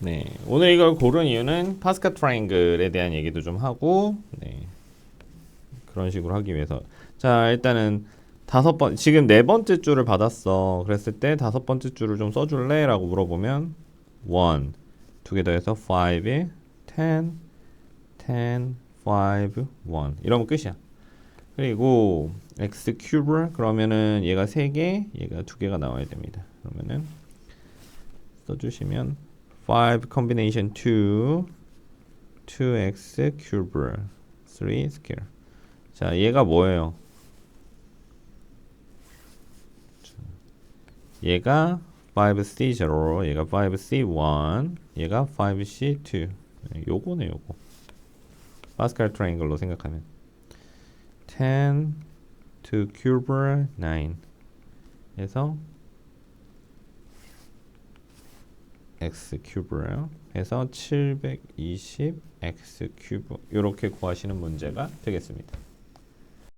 네, 오늘 이걸 고른 이유는 파스칼 트라이앵글에 대한 얘기도 좀 하고, 네, 그런 식으로 하기 위해서. 자, 일단은 다섯 번, 지금 네 번째 줄을 받았어. 그랬을 때 다섯 번째 줄을 좀 써줄래? 라고 물어보면, one, 두 개 더해서 five, ten, ten, five, one. 이러면 끝이야. 그리고 x 큐브 그러면은 얘가 세 개, 얘가 두 개가 나와야 됩니다. 그러면은 써주시면 5 combination 2 2x cube 3 square. 자 얘가 뭐예요? 자, 얘가 5c0 얘가 5c1 얘가 5c2 네, 요거네 요거. 파스칼 트라이앵글로 생각하면. 10 to cube 9 해서 x 큐브래요. 해서 720 x 큐브 이렇게 구하시는 문제가 되겠습니다.